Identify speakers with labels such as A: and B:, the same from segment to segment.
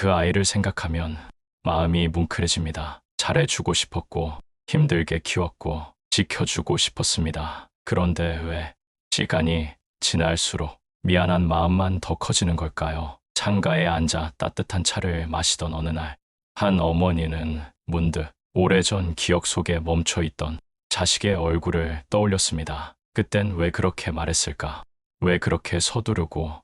A: 그 아이를 생각하면 마음이 뭉클해집니다. 잘해주고 싶었고 힘들게 키웠고 지켜주고 싶었습니다. 그런데 왜 시간이 지날수록 미안한 마음만 더 커지는 걸까요? 창가에 앉아 따뜻한 차를 마시던 어느 날, 한 어머니는 문득 오래전 기억 속에 멈춰 있던 자식의 얼굴을 떠올렸습니다. 그땐 왜 그렇게 말했을까? 왜 그렇게 서두르고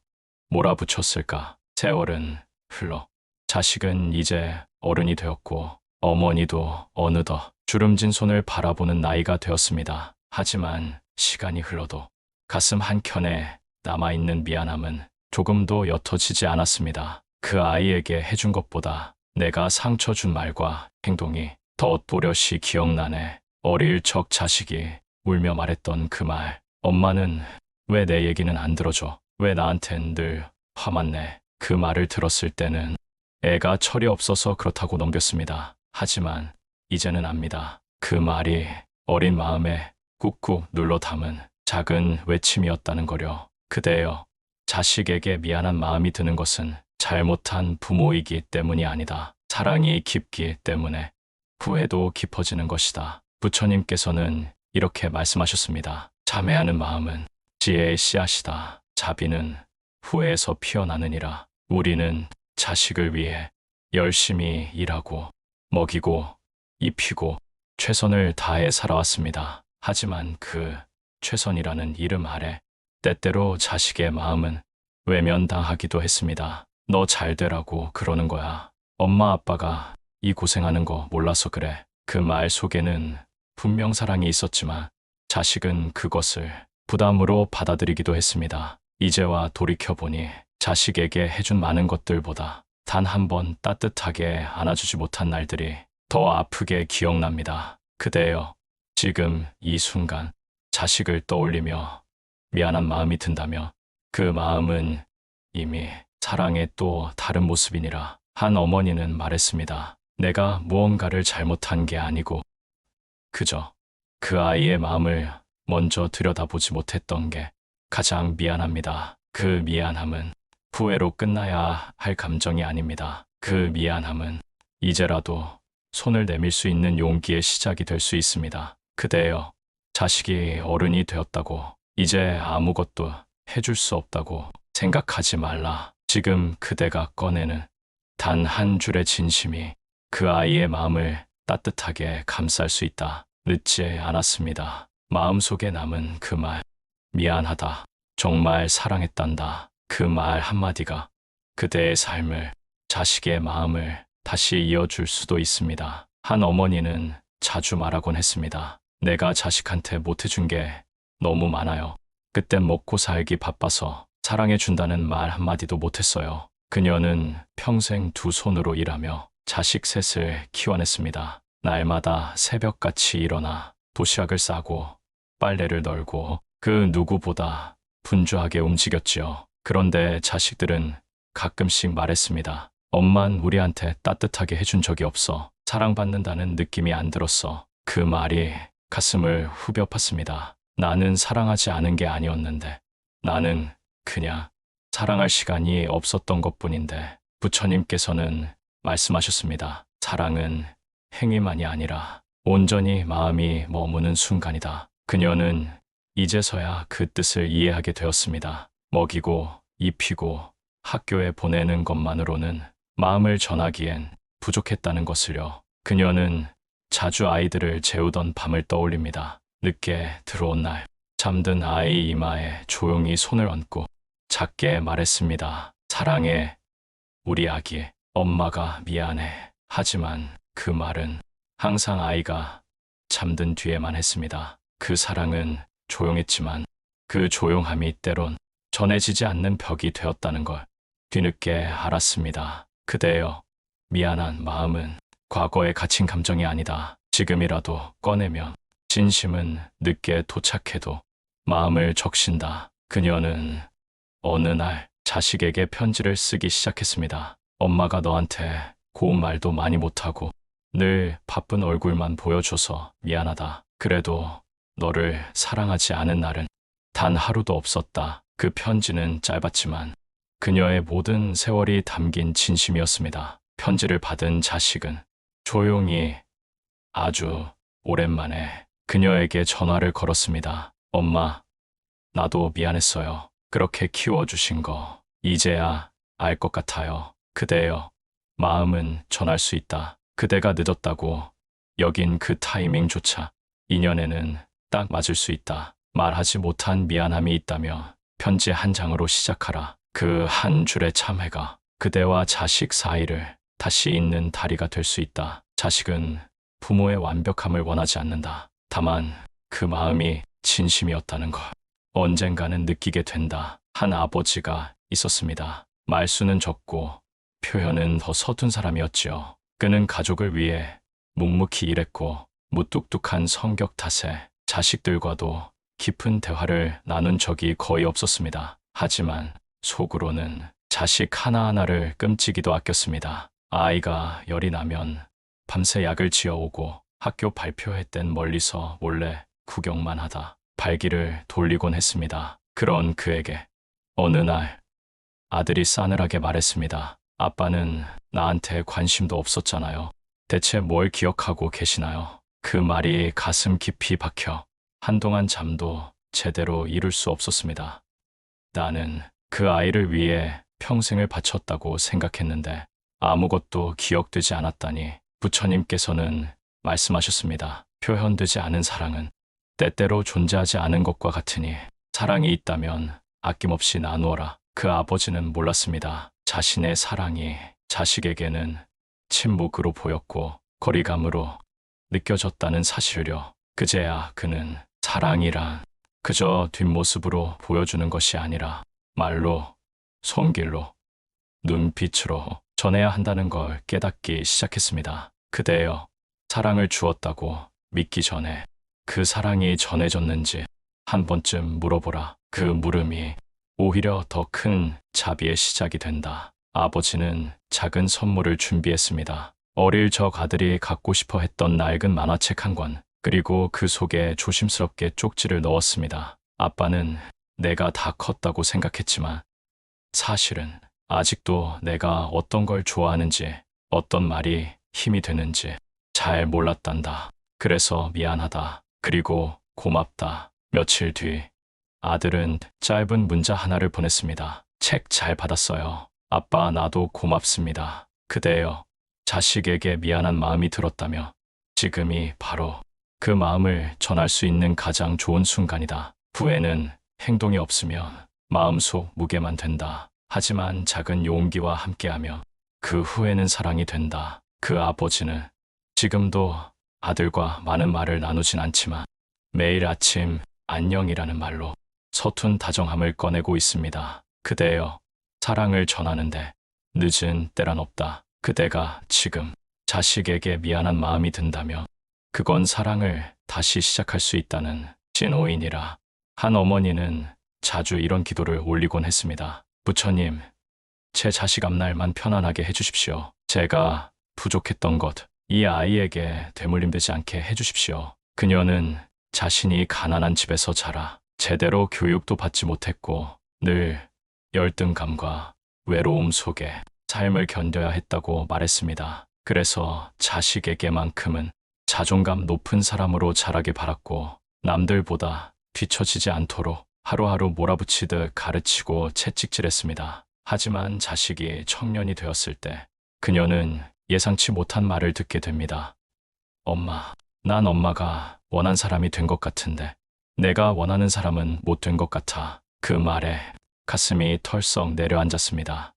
A: 몰아붙였을까? 세월은 흘러 자식은 이제 어른이 되었고 어머니도 어느덧 주름진 손을 바라보는 나이가 되었습니다. 하지만 시간이 흘러도 가슴 한켠에 남아있는 미안함은 조금도 옅어지지 않았습니다. 그 아이에게 해준 것보다 내가 상처 준 말과 행동이 더 또렷이 기억나네. 어릴 적 자식이 울며 말했던 그 말. 엄마는 왜 내 얘기는 안 들어줘? 왜 나한텐 늘 화만 내? 그 말을 들었을 때는 애가 철이 없어서 그렇다고 넘겼습니다. 하지만 이제는 압니다. 그 말이 어린 마음에 꾹꾹 눌러 담은 작은 외침이었다는 거려. 그대여, 자식에게 미안한 마음이 드는 것은 잘못한 부모이기 때문이 아니다. 사랑이 깊기 때문에 후회도 깊어지는 것이다. 부처님께서는 이렇게 말씀하셨습니다. 자매하는 마음은 지혜의 씨앗이다. 자비는 후회에서 피어나느니라. 우리는 자식을 위해 열심히 일하고 먹이고 입히고 최선을 다해 살아왔습니다. 하지만 그 최선이라는 이름 아래 때때로 자식의 마음은 외면당하기도 했습니다. 너 잘 되라고 그러는 거야. 엄마 아빠가 이 고생하는 거 몰라서 그래. 그 말 속에는 분명 사랑이 있었지만 자식은 그것을 부담으로 받아들이기도 했습니다. 이제와 돌이켜보니 자식에게 해준 많은 것들보다 단 한 번 따뜻하게 안아주지 못한 날들이 더 아프게 기억납니다. 그대여, 지금 이 순간 자식을 떠올리며 미안한 마음이 든다며 그 마음은 이미 사랑의 또 다른 모습이니라 한 어머니는 말했습니다. 내가 무언가를 잘못한 게 아니고 그저 그 아이의 마음을 먼저 들여다보지 못했던 게 가장 미안합니다. 그 미안함은 후회로 끝나야 할 감정이 아닙니다. 그 미안함은 이제라도 손을 내밀 수 있는 용기의 시작이 될 수 있습니다. 그대여, 자식이 어른이 되었다고 이제 아무것도 해줄 수 없다고 생각하지 말라. 지금 그대가 꺼내는 단 한 줄의 진심이 그 아이의 마음을 따뜻하게 감쌀 수 있다. 늦지 않았습니다. 마음속에 남은 그 말, 미안하다. 정말 사랑했단다. 그 말 한마디가 그대의 삶을, 자식의 마음을 다시 이어줄 수도 있습니다. 한 어머니는 자주 말하곤 했습니다. 내가 자식한테 못해준 게 너무 많아요. 그땐 먹고 살기 바빠서 사랑해준다는 말 한마디도 못했어요. 그녀는 평생 두 손으로 일하며 자식 셋을 키워냈습니다. 날마다 새벽같이 일어나 도시락을 싸고 빨래를 널고 그 누구보다 분주하게 움직였지요. 그런데 자식들은 가끔씩 말했습니다. 엄만 우리한테 따뜻하게 해준 적이 없어. 사랑받는다는 느낌이 안 들었어. 그 말이 가슴을 후벼 팠습니다. 나는 사랑하지 않은 게 아니었는데 나는 그냥 사랑할 시간이 없었던 것 뿐인데 부처님께서는 말씀하셨습니다. 사랑은 행위만이 아니라 온전히 마음이 머무는 순간이다. 그녀는 이제서야 그 뜻을 이해하게 되었습니다. 먹이고 입히고 학교에 보내는 것만으로는 마음을 전하기엔 부족했다는 것을요. 그녀는 자주 아이들을 재우던 밤을 떠올립니다. 늦게 들어온 날, 잠든 아이 이마에 조용히 손을 얹고 작게 말했습니다. 사랑해, 우리 아기. 엄마가 미안해. 하지만 그 말은 항상 아이가 잠든 뒤에만 했습니다. 그 사랑은 조용했지만 그 조용함이 때론 전해지지 않는 벽이 되었다는 걸 뒤늦게 알았습니다. 그대여, 미안한 마음은 과거에 갇힌 감정이 아니다. 지금이라도 꺼내면 진심은 늦게 도착해도 마음을 적신다. 그녀는 어느 날 자식에게 편지를 쓰기 시작했습니다. 엄마가 너한테 고운 말도 많이 못하고 늘 바쁜 얼굴만 보여줘서 미안하다. 그래도 너를 사랑하지 않은 날은 단 하루도 없었다. 그 편지는 짧았지만 그녀의 모든 세월이 담긴 진심이었습니다. 편지를 받은 자식은 조용히 아주 오랜만에 그녀에게 전화를 걸었습니다. 엄마, 나도 미안했어요. 그렇게 키워주신 거 이제야 알 것 같아요. 그대여, 마음은 전할 수 있다. 그대가 늦었다고 여긴 그 타이밍조차 인연에는 딱 맞을 수 있다. 말하지 못한 미안함이 있다며 편지 한 장으로 시작하라. 그 한 줄의 참회가 그대와 자식 사이를 다시 잇는 다리가 될 수 있다. 자식은 부모의 완벽함을 원하지 않는다. 다만 그 마음이 진심이었다는 걸 언젠가는 느끼게 된다. 한 아버지가 있었습니다. 말수는 적고 표현은 더 서툰 사람이었지요. 그는 가족을 위해 묵묵히 일했고 무뚝뚝한 성격 탓에 자식들과도 깊은 대화를 나눈 적이 거의 없었습니다. 하지만 속으로는 자식 하나하나를 끔찍이도 아꼈습니다. 아이가 열이 나면 밤새 약을 지어오고 학교 발표회 땐 멀리서 몰래 구경만 하다 발기를 돌리곤 했습니다. 그런 그에게 어느 날 아들이 싸늘하게 말했습니다. 아빠는 나한테 관심도 없었잖아요. 대체 뭘 기억하고 계시나요? 그 말이 가슴 깊이 박혀 한동안 잠도 제대로 이룰 수 없었습니다. 나는 그 아이를 위해 평생을 바쳤다고 생각했는데 아무것도 기억되지 않았다니 부처님께서는 말씀하셨습니다. 표현되지 않은 사랑은 때때로 존재하지 않은 것과 같으니 사랑이 있다면 아낌없이 나누어라. 그 아버지는 몰랐습니다. 자신의 사랑이 자식에게는 침묵으로 보였고 거리감으로 느껴졌다는 사실을요. 그제야 그는 사랑이란 그저 뒷모습으로 보여주는 것이 아니라 말로, 손길로, 눈빛으로 전해야 한다는 걸 깨닫기 시작했습니다. 그대여, 사랑을 주었다고 믿기 전에 그 사랑이 전해졌는지 한 번쯤 물어보라. 그 물음이 오히려 더 큰 자비의 시작이 된다. 아버지는 작은 선물을 준비했습니다. 어릴 적 아들이 갖고 싶어 했던 낡은 만화책 한 권, 그리고 그 속에 조심스럽게 쪽지를 넣었습니다. 아빠는 내가 다 컸다고 생각했지만 사실은 아직도 내가 어떤 걸 좋아하는지 어떤 말이 힘이 되는지 잘 몰랐단다. 그래서 미안하다. 그리고 고맙다. 며칠 뒤 아들은 짧은 문자 하나를 보냈습니다. 책 잘 받았어요. 아빠 나도 고맙습니다. 그대여 자식에게 미안한 마음이 들었다며 지금이 바로 그 마음을 전할 수 있는 가장 좋은 순간이다. 후에는 행동이 없으면 마음속 무게만 된다. 하지만 작은 용기와 함께하며 그 후에는 사랑이 된다. 그 아버지는 지금도 아들과 많은 말을 나누진 않지만 매일 아침 안녕이라는 말로 서툰 다정함을 꺼내고 있습니다. 그대여 사랑을 전하는데 늦은 때란 없다. 그대가 지금 자식에게 미안한 마음이 든다면 그건 사랑을 다시 시작할 수 있다는 진오인이라 한 어머니는 자주 이런 기도를 올리곤 했습니다. 부처님, 제 자식 앞날만 편안하게 해주십시오. 제가 부족했던 것, 이 아이에게 되물림되지 않게 해주십시오. 그녀는 자신이 가난한 집에서 자라 제대로 교육도 받지 못했고 늘 열등감과 외로움 속에 삶을 견뎌야 했다고 말했습니다. 그래서 자식에게만큼은 자존감 높은 사람으로 자라길 바랐고 남들보다 뒤처지지 않도록 하루하루 몰아붙이듯 가르치고 채찍질했습니다. 하지만 자식이 청년이 되었을 때 그녀는 예상치 못한 말을 듣게 됩니다. 엄마, 난 엄마가 원한 사람이 된 것 같은데 내가 원하는 사람은 못 된 것 같아. 그 말에 가슴이 털썩 내려앉았습니다.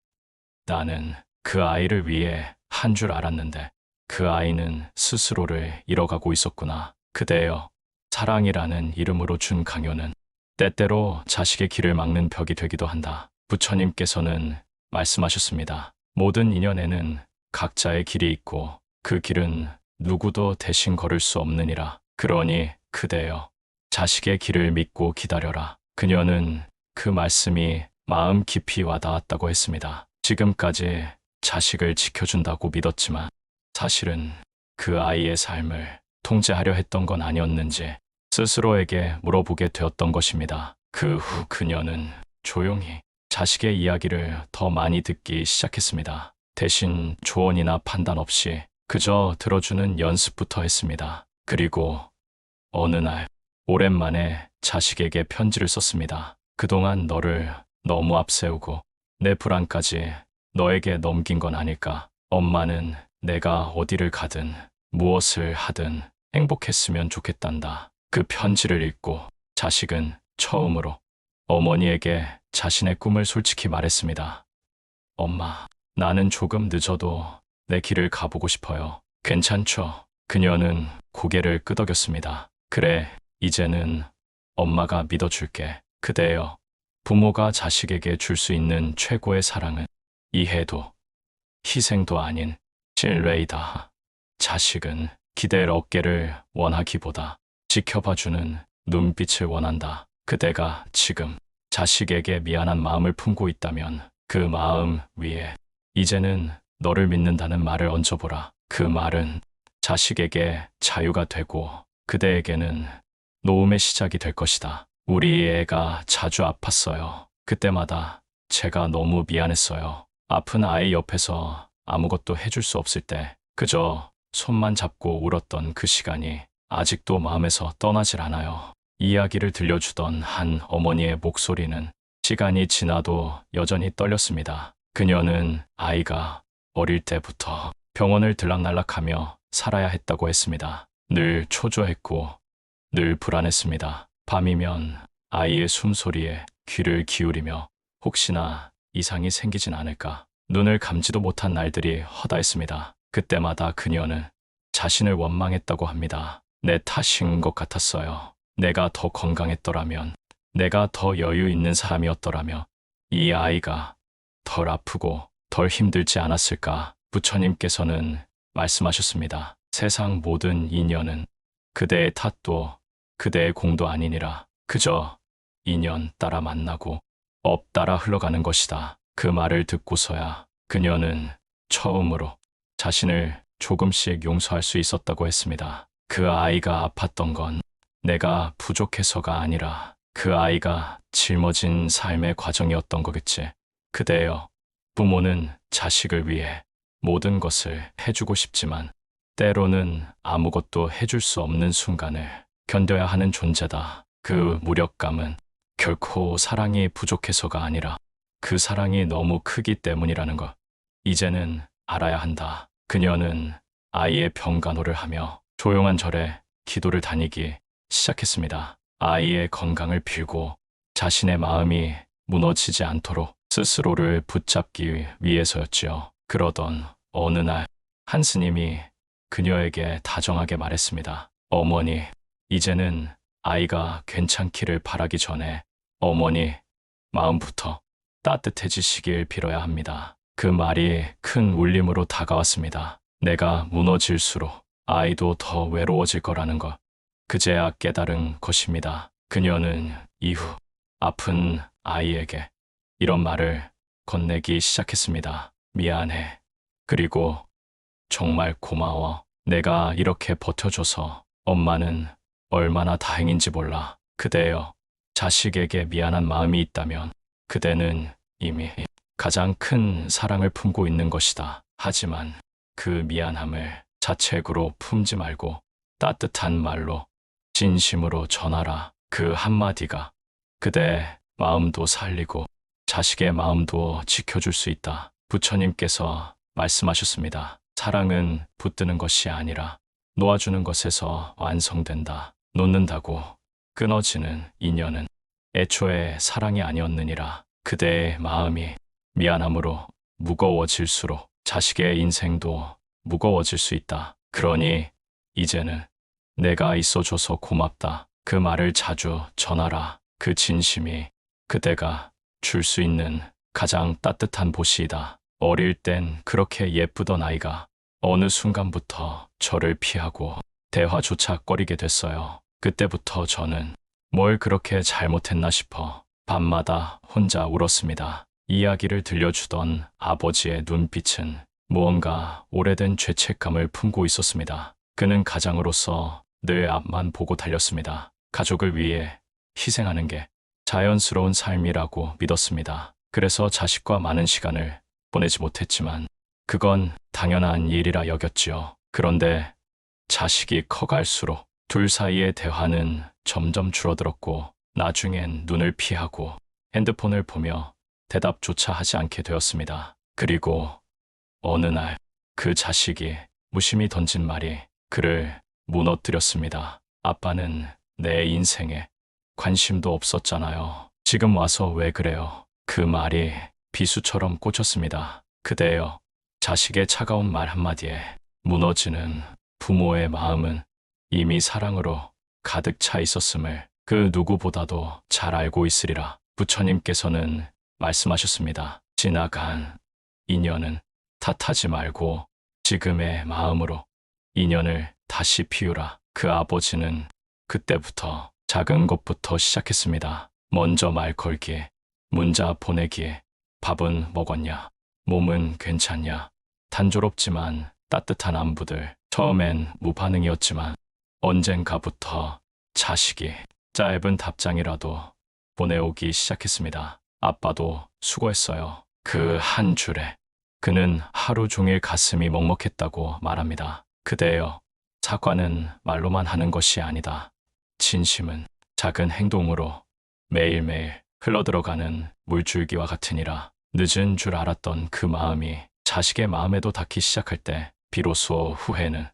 A: 나는 그 아이를 위해 한 줄 알았는데 그 아이는 스스로를 잃어가고 있었구나. 그대여, 사랑이라는 이름으로 준 강요는 때때로 자식의 길을 막는 벽이 되기도 한다. 부처님께서는 말씀하셨습니다. 모든 인연에는 각자의 길이 있고 그 길은 누구도 대신 걸을 수 없느니라. 그러니 그대여, 자식의 길을 믿고 기다려라. 그녀는 그 말씀이 마음 깊이 와닿았다고 했습니다. 지금까지 자식을 지켜준다고 믿었지만 사실은 그 아이의 삶을 통제하려 했던 건 아니었는지 스스로에게 물어보게 되었던 것입니다. 그 후 그녀는 조용히 자식의 이야기를 더 많이 듣기 시작했습니다. 대신 조언이나 판단 없이 그저 들어주는 연습부터 했습니다. 그리고 어느 날 오랜만에 자식에게 편지를 썼습니다. 그동안 너를 너무 앞세우고 내 불안까지 너에게 넘긴 건 아닐까. 엄마는 내가 어디를 가든 무엇을 하든 행복했으면 좋겠단다. 그 편지를 읽고 자식은 처음으로 어머니에게 자신의 꿈을 솔직히 말했습니다. 엄마, 나는 조금 늦어도 내 길을 가보고 싶어요. 괜찮죠? 그녀는 고개를 끄덕였습니다. 그래, 이제는 엄마가 믿어줄게. 그대여, 부모가 자식에게 줄 수 있는 최고의 사랑은 이해도, 희생도 아닌 신뢰이다. 자식은 기댈 어깨를 원하기보다 지켜봐주는 눈빛을 원한다. 그대가 지금 자식에게 미안한 마음을 품고 있다면 그 마음 위에 이제는 너를 믿는다는 말을 얹어보라. 그 말은 자식에게 자유가 되고 그대에게는 노움의 시작이 될 것이다. 우리 애가 자주 아팠어요. 그때마다 제가 너무 미안했어요. 아픈 아이 옆에서 아무것도 해줄 수 없을 때 그저 손만 잡고 울었던 그 시간이 아직도 마음에서 떠나질 않아요. 이야기를 들려주던 한 어머니의 목소리는 시간이 지나도 여전히 떨렸습니다. 그녀는 아이가 어릴 때부터 병원을 들락날락하며 살아야 했다고 했습니다. 늘 초조했고 늘 불안했습니다. 밤이면 아이의 숨소리에 귀를 기울이며 혹시나 이상이 생기진 않을까 눈을 감지도 못한 날들이 허다했습니다. 그때마다 그녀는 자신을 원망했다고 합니다. 내 탓인 것 같았어요. 내가 더 건강했더라면, 내가 더 여유 있는 사람이었더라면, 이 아이가 덜 아프고 덜 힘들지 않았을까 부처님께서는 말씀하셨습니다. 세상 모든 인연은 그대의 탓도 그대의 공도 아니니라. 그저 인연 따라 만나고 업 따라 흘러가는 것이다. 그 말을 듣고서야 그녀는 처음으로 자신을 조금씩 용서할 수 있었다고 했습니다. 그 아이가 아팠던 건 내가 부족해서가 아니라 그 아이가 짊어진 삶의 과정이었던 거겠지. 그대여, 부모는 자식을 위해 모든 것을 해주고 싶지만 때로는 아무것도 해줄 수 없는 순간을 견뎌야 하는 존재다. 그 무력감은 결코 사랑이 부족해서가 아니라 그 사랑이 너무 크기 때문이라는 것. 이제는 알아야 한다. 그녀는 아이의 병간호를 하며 조용한 절에 기도를 다니기 시작했습니다. 아이의 건강을 빌고 자신의 마음이 무너지지 않도록 스스로를 붙잡기 위해서였지요. 그러던 어느 날 한 스님이 그녀에게 다정하게 말했습니다. 어머니, 이제는 아이가 괜찮기를 바라기 전에 어머니 마음부터 따뜻해지시길 빌어야 합니다. 그 말이 큰 울림으로 다가왔습니다. 내가 무너질수록 아이도 더 외로워질 거라는 것. 그제야 깨달은 것입니다. 그녀는 이후 아픈 아이에게 이런 말을 건네기 시작했습니다. 미안해. 그리고 정말 고마워. 내가 이렇게 버텨줘서 엄마는 얼마나 다행인지 몰라. 그대여, 자식에게 미안한 마음이 있다면 그대는 이미 가장 큰 사랑을 품고 있는 것이다. 하지만 그 미안함을 자책으로 품지 말고 따뜻한 말로 진심으로 전하라. 그 한마디가 그대의 마음도 살리고 자식의 마음도 지켜줄 수 있다. 부처님께서 말씀하셨습니다. 사랑은 붙드는 것이 아니라 놓아주는 것에서 완성된다. 놓는다고 끊어지는 인연은 애초에 사랑이 아니었느니라. 그대의 마음이 미안함으로 무거워질수록 자식의 인생도 무거워질 수 있다. 그러니 이제는 내가 있어줘서 고맙다. 그 말을 자주 전하라. 그 진심이 그대가 줄 수 있는 가장 따뜻한 보시이다. 어릴 땐 그렇게 예쁘던 아이가 어느 순간부터 저를 피하고 대화조차 꺼리게 됐어요. 그때부터 저는 뭘 그렇게 잘못했나 싶어 밤마다 혼자 울었습니다. 이야기를 들려주던 아버지의 눈빛은 무언가 오래된 죄책감을 품고 있었습니다. 그는 가장으로서 늘 앞만 보고 달렸습니다. 가족을 위해 희생하는 게 자연스러운 삶이라고 믿었습니다. 그래서 자식과 많은 시간을 보내지 못했지만 그건 당연한 일이라 여겼지요. 그런데 자식이 커갈수록 둘 사이의 대화는 점점 줄어들었고 나중엔 눈을 피하고 핸드폰을 보며 대답조차 하지 않게 되었습니다. 그리고 어느 날 그 자식이 무심히 던진 말이 그를 무너뜨렸습니다. 아빠는 내 인생에 관심도 없었잖아요. 지금 와서 왜 그래요? 그 말이 비수처럼 꽂혔습니다. 그대여, 자식의 차가운 말 한마디에 무너지는 부모의 마음은 이미 사랑으로 가득 차 있었음을 그 누구보다도 잘 알고 있으리라 부처님께서는 말씀하셨습니다. 지나간 인연은 탓하지 말고 지금의 마음으로 인연을 다시 피우라. 그 아버지는 그때부터 작은 것부터 시작했습니다. 먼저 말 걸기에, 문자 보내기에, 밥은 먹었냐, 몸은 괜찮냐, 단조롭지만 따뜻한 안부들. 처음엔 무반응이었지만 언젠가부터 자식이 짧은 답장이라도 보내오기 시작했습니다. 아빠도 수고했어요. 그 한 줄에 그는 하루 종일 가슴이 먹먹했다고 말합니다. 그대여, 사과는 말로만 하는 것이 아니다. 진심은 작은 행동으로 매일매일 흘러들어가는 물줄기와 같으니라. 늦은 줄 알았던 그 마음이 자식의 마음에도 닿기 시작할 때 비로소 후회는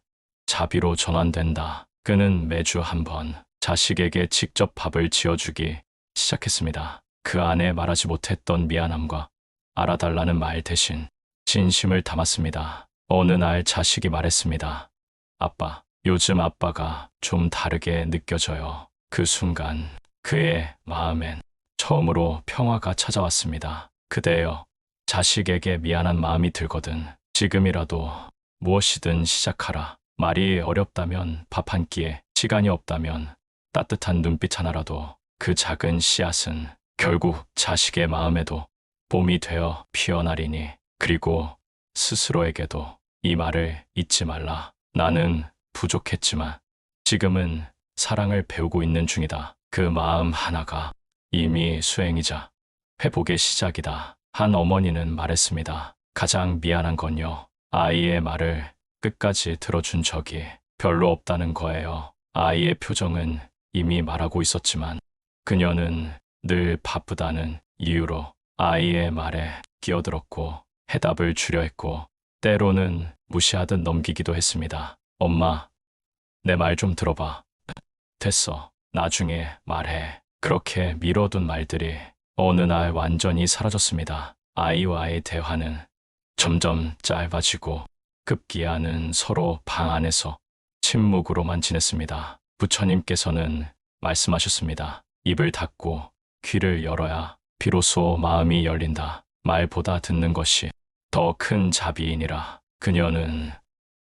A: 자비로 전환된다. 그는 매주 한 번 자식에게 직접 밥을 지어주기 시작했습니다. 그 안에 말하지 못했던 미안함과 알아달라는 말 대신 진심을 담았습니다. 어느 날 자식이 말했습니다. 아빠, 요즘 아빠가 좀 다르게 느껴져요. 그 순간 그의 마음엔 처음으로 평화가 찾아왔습니다. 그대여, 자식에게 미안한 마음이 들거든 지금이라도 무엇이든 시작하라. 말이 어렵다면 밥 한 끼에 시간이 없다면 따뜻한 눈빛 하나라도 그 작은 씨앗은 결국 자식의 마음에도 봄이 되어 피어나리니 그리고 스스로에게도 이 말을 잊지 말라. 나는 부족했지만 지금은 사랑을 배우고 있는 중이다. 그 마음 하나가 이미 수행이자 회복의 시작이다. 한 어머니는 말했습니다. 가장 미안한 건요. 아이의 말을 끝까지 들어준 적이 별로 없다는 거예요. 아이의 표정은 이미 말하고 있었지만 그녀는 늘 바쁘다는 이유로 아이의 말에 끼어들었고 해답을 주려 했고 때로는 무시하듯 넘기기도 했습니다. 엄마, 내 말 좀 들어봐. 됐어. 나중에 말해. 그렇게 미뤄둔 말들이 어느 날 완전히 사라졌습니다. 아이와의 대화는 점점 짧아지고 급기야는 서로 방 안에서 침묵으로만 지냈습니다. 부처님께서는 말씀하셨습니다. 입을 닫고 귀를 열어야 비로소 마음이 열린다. 말보다 듣는 것이 더 큰 자비이니라. 그녀는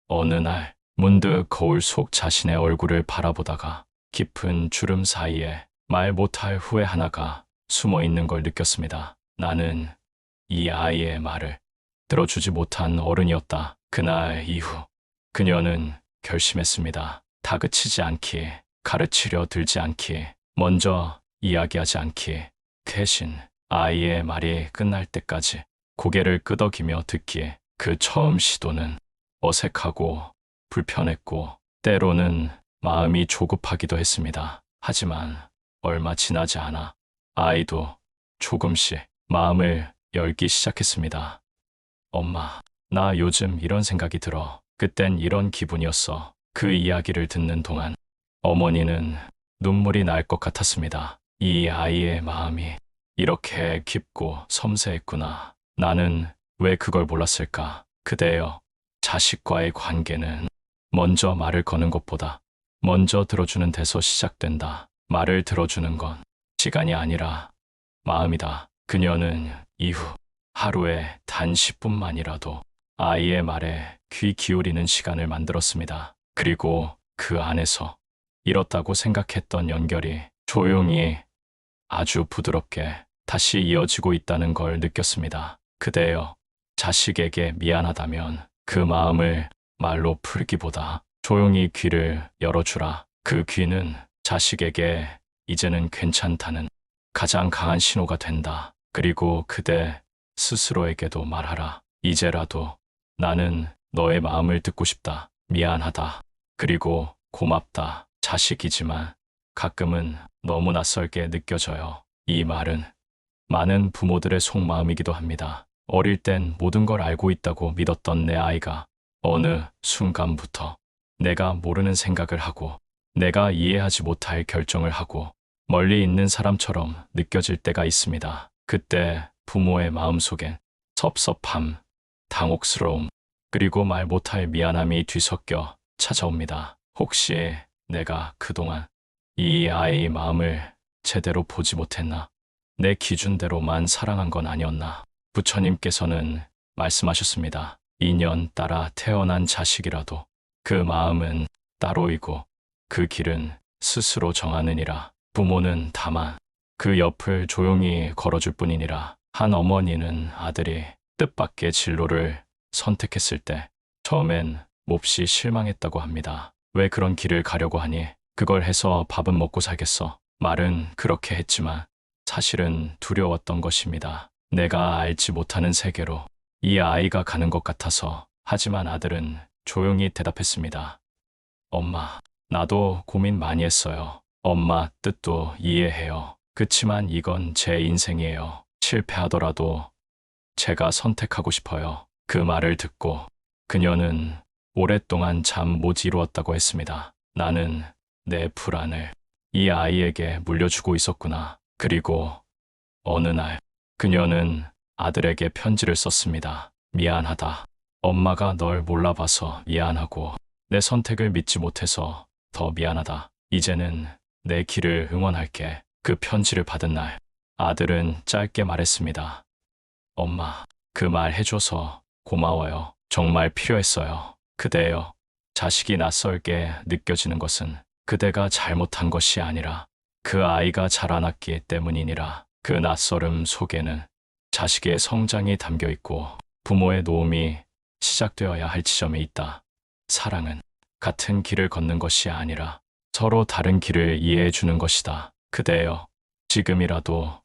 A: 어느 날 문득 거울 속 자신의 얼굴을 바라보다가 깊은 주름 사이에 말 못할 후회 하나가 숨어 있는 걸 느꼈습니다. 나는 이 아이의 말을 들어주지 못한 어른이었다. 그날 이후 그녀는 결심했습니다. 다그치지 않기, 가르치려 들지 않기, 먼저 이야기하지 않기, 대신 아이의 말이 끝날 때까지 고개를 끄덕이며 듣기에 그 처음 시도는 어색하고 불편했고 때로는 마음이 조급하기도 했습니다. 하지만 얼마 지나지 않아 아이도 조금씩 마음을 열기 시작했습니다. 엄마, 나 요즘 이런 생각이 들어. 그땐 이런 기분이었어. 그 이야기를 듣는 동안 어머니는 눈물이 날 것 같았습니다. 이 아이의 마음이 이렇게 깊고 섬세했구나. 나는 왜 그걸 몰랐을까? 그대여, 자식과의 관계는 먼저 말을 거는 것보다 먼저 들어주는 데서 시작된다. 말을 들어주는 건 시간이 아니라 마음이다. 그녀는 이후 하루에 단 10분만이라도 아이의 말에 귀 기울이는 시간을 만들었습니다. 그리고 그 안에서 잃었다고 생각했던 연결이 조용히 아주 부드럽게 다시 이어지고 있다는 걸 느꼈습니다. 그대여, 자식에게 미안하다면 그 마음을 말로 풀기보다 조용히 귀를 열어주라. 그 귀는 자식에게 이제는 괜찮다는 가장 강한 신호가 된다. 그리고 그대 스스로에게도 말하라. 이제라도 나는 너의 마음을 듣고 싶다. 미안하다. 그리고 고맙다. 자식이지만 가끔은 너무 낯설게 느껴져요. 이 말은 많은 부모들의 속마음이기도 합니다. 어릴 땐 모든 걸 알고 있다고 믿었던 내 아이가 어느 순간부터 내가 모르는 생각을 하고 내가 이해하지 못할 결정을 하고 멀리 있는 사람처럼 느껴질 때가 있습니다. 그때 부모의 마음속엔 섭섭함, 당혹스러움, 그리고 말 못할 미안함이 뒤섞여 찾아옵니다. 혹시 내가 그동안 이 아이의 마음을 제대로 보지 못했나? 내 기준대로만 사랑한 건 아니었나? 부처님께서는 말씀하셨습니다. 인연 따라 태어난 자식이라도 그 마음은 따로이고 그 길은 스스로 정하느니라. 부모는 다만 그 옆을 조용히 걸어줄 뿐이니라. 한 어머니는 아들이 뜻밖의 진로를 선택했을 때 처음엔 몹시 실망했다고 합니다. 왜 그런 길을 가려고 하니? 그걸 해서 밥은 먹고 살겠어. 말은 그렇게 했지만 사실은 두려웠던 것입니다. 내가 알지 못하는 세계로 이 아이가 가는 것 같아서. 하지만 아들은 조용히 대답했습니다. 엄마, 나도 고민 많이 했어요. 엄마 뜻도 이해해요. 그치만 이건 제 인생이에요. 실패하더라도 제가 선택하고 싶어요. 그 말을 듣고 그녀는 오랫동안 잠 못 이루었다고 했습니다. 나는 내 불안을 이 아이에게 물려주고 있었구나. 그리고 어느 날 그녀는 아들에게 편지를 썼습니다. 미안하다. 엄마가 널 몰라봐서 미안하고 내 선택을 믿지 못해서 더 미안하다. 이제는 내 길을 응원할게. 그 편지를 받은 날 아들은 짧게 말했습니다. 엄마, 그 말 해줘서 고마워요. 정말 필요했어요. 그대여, 자식이 낯설게 느껴지는 것은 그대가 잘못한 것이 아니라 그 아이가 자라났기 때문이니라. 그 낯설음 속에는 자식의 성장이 담겨 있고 부모의 도움이 시작되어야 할 지점에 있다. 사랑은 같은 길을 걷는 것이 아니라 서로 다른 길을 이해해 주는 것이다. 그대여, 지금이라도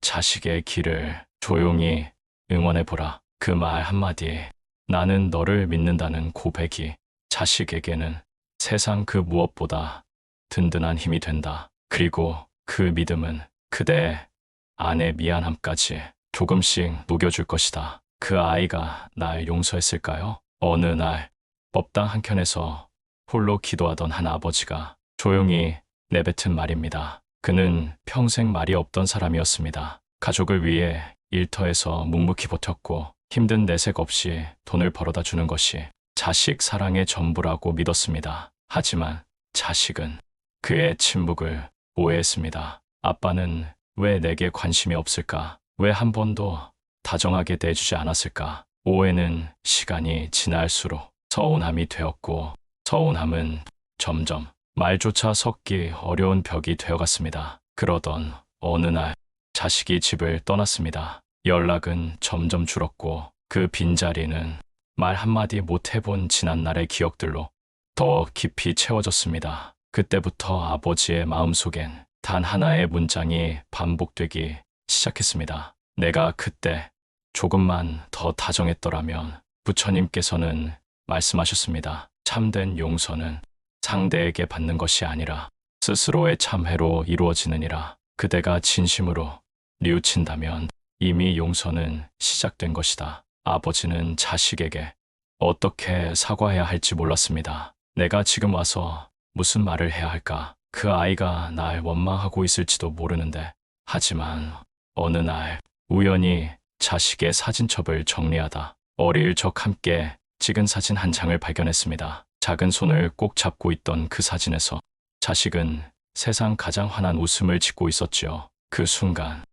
A: 자식의 길을 조용히 응원해 보라. 그 말 한마디에 나는 너를 믿는다는 고백이 자식에게는 세상 그 무엇보다 든든한 힘이 된다. 그리고 그 믿음은 그대 안의 미안함까지 조금씩 녹여줄 것이다. 그 아이가 날 용서했을까요? 어느 날 법당 한켠에서 홀로 기도하던 한 아버지가 조용히 내뱉은 말입니다. 그는 평생 말이 없던 사람이었습니다. 가족을 위해 일터에서 묵묵히 버텼고 힘든 내색 없이 돈을 벌어다 주는 것이 자식 사랑의 전부라고 믿었습니다. 하지만 자식은 그의 침묵을 오해했습니다. 아빠는 왜 내게 관심이 없을까? 왜 한 번도 다정하게 대해주지 않았을까? 오해는 시간이 지날수록 서운함이 되었고 서운함은 점점 말조차 섞기 어려운 벽이 되어갔습니다. 그러던 어느 날 자식이 집을 떠났습니다. 연락은 점점 줄었고 그 빈자리는 말 한마디 못 해본 지난날의 기억들로 더 깊이 채워졌습니다. 그때부터 아버지의 마음속엔 단 하나의 문장이 반복되기 시작했습니다. 내가 그때 조금만 더 다정했더라면 부처님께서는 말씀하셨습니다. 참된 용서는 상대에게 받는 것이 아니라 스스로의 참회로 이루어지느니라. 그대가 진심으로 뉘우친다면 이미 용서는 시작된 것이다. 아버지는 자식에게 어떻게 사과해야 할지 몰랐습니다. 내가 지금 와서 무슨 말을 해야 할까? 그 아이가 날 원망하고 있을지도 모르는데. 하지만 어느 날 우연히 자식의 사진첩을 정리하다 어릴 적 함께 찍은 사진 한 장을 발견했습니다. 작은 손을 꼭 잡고 있던 그 사진에서 자식은 세상 가장 환한 웃음을 짓고 있었지요. 그 순간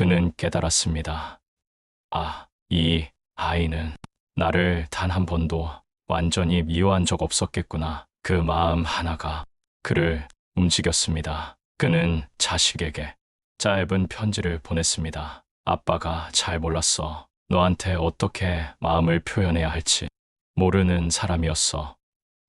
A: 그는 깨달았습니다. 아, 이 아이는 나를 단 한 번도 완전히 미워한 적 없었겠구나. 그 마음 하나가 그를 움직였습니다. 그는 자식에게 짧은 편지를 보냈습니다. 아빠가 잘 몰랐어. 너한테 어떻게 마음을 표현해야 할지 모르는 사람이었어.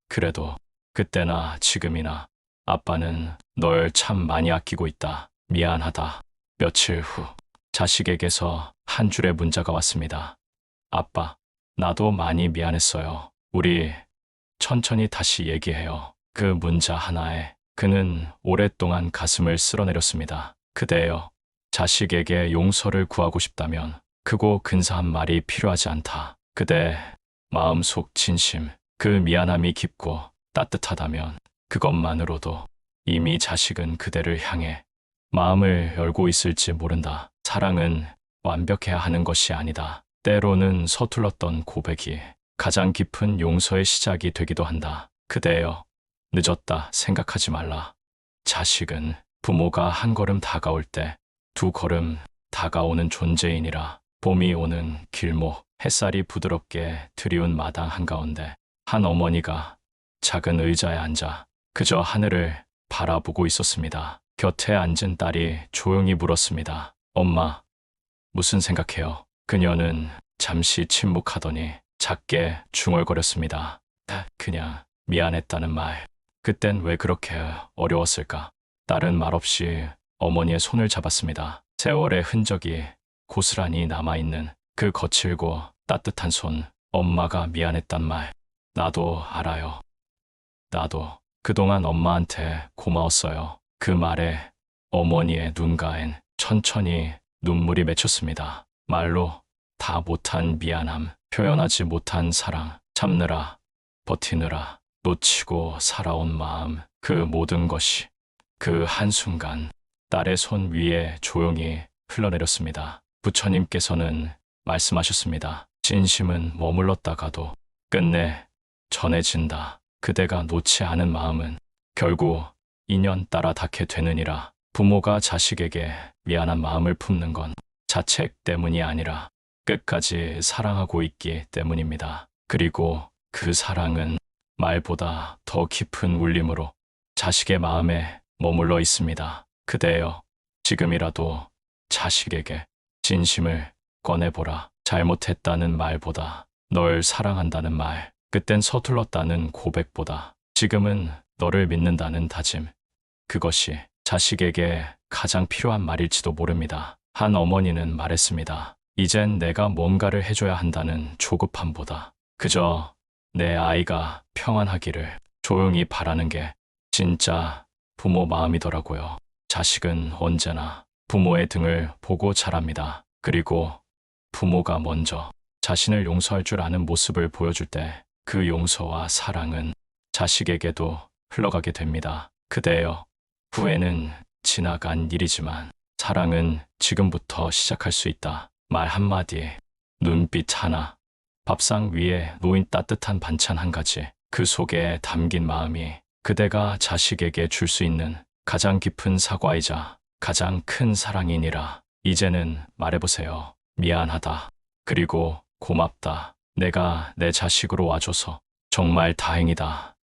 A: 그래도 그때나 지금이나 아빠는 널 참 많이 아끼고 있다. 미안하다. 며칠 후 자식에게서 한 줄의 문자가 왔습니다. 아빠, 나도 많이 미안했어요. 우리 천천히 다시 얘기해요. 그 문자 하나에 그는 오랫동안 가슴을 쓸어내렸습니다. 그대여, 자식에게 용서를 구하고 싶다면 크고 근사한 말이 필요하지 않다. 그대 마음속 진심, 그 미안함이 깊고 따뜻하다면 그것만으로도 이미 자식은 그대를 향해 마음을 열고 있을지 모른다. 사랑은 완벽해야 하는 것이 아니다. 때로는 서툴렀던 고백이 가장 깊은 용서의 시작이 되기도 한다. 그대여, 늦었다 생각하지 말라. 자식은 부모가 한 걸음 다가올 때 두 걸음 다가오는 존재이니라. 봄이 오는 길목, 햇살이 부드럽게 드리운 마당 한가운데 한 어머니가 작은 의자에 앉아 그저 하늘을 바라보고 있었습니다. 곁에 앉은 딸이 조용히 물었습니다. 엄마, 무슨 생각해요? 그녀는 잠시 침묵하더니 작게 중얼거렸습니다. 아, 그냥 미안했다는 말. 그땐 왜 그렇게 어려웠을까? 딸은 말없이 어머니의 손을 잡았습니다. 세월의 흔적이 고스란히 남아있는 그 거칠고 따뜻한 손. 엄마가 미안했단 말. 나도 알아요. 나도 그동안 엄마한테 고마웠어요. 그 말에 어머니의 눈가엔 천천히 눈물이 맺혔습니다. 말로 다 못한 미안함, 표현하지 못한 사랑, 참느라, 버티느라, 놓치고 살아온 마음, 그 모든 것이 그 한순간 딸의 손 위에 조용히 흘러내렸습니다. 부처님께서는 말씀하셨습니다. 진심은 머물렀다가도 끝내 전해진다. 그대가 놓지 않은 마음은 결국 인연 따라 닿게 되느니라. 부모가 자식에게 미안한 마음을 품는 건 자책 때문이 아니라 끝까지 사랑하고 있기 때문입니다. 그리고 그 사랑은 말보다 더 깊은 울림으로 자식의 마음에 머물러 있습니다. 그대여, 지금이라도 자식에게 진심을 꺼내보라. 잘못했다는 말보다 널 사랑한다는 말, 그땐 서툴렀다는 고백보다 지금은 너를 믿는다는 다짐. 그것이 자식에게 가장 필요한 말일지도 모릅니다. 한 어머니는 말했습니다. 이젠 내가 뭔가를 해줘야 한다는 조급함보다 그저 내 아이가 평안하기를 조용히 바라는 게 진짜 부모 마음이더라고요. 자식은 언제나 부모의 등을 보고 자랍니다. 그리고 부모가 먼저 자신을 용서할 줄 아는 모습을 보여줄 때 그 용서와 사랑은 자식에게도 흘러가게 됩니다. 그대여, 후회는 지나간 일이지만 사랑은 지금부터 시작할 수 있다. 말 한마디, 눈빛 하나, 밥상 위에 놓인 따뜻한 반찬 한 가지, 그 속에 담긴 마음이 그대가 자식에게 줄 수 있는 가장 깊은 사과이자 가장 큰 사랑이니라. 이제는 말해보세요. 미안하다. 그리고 고맙다. 내가 내 자식으로 와줘서 정말 다행이다.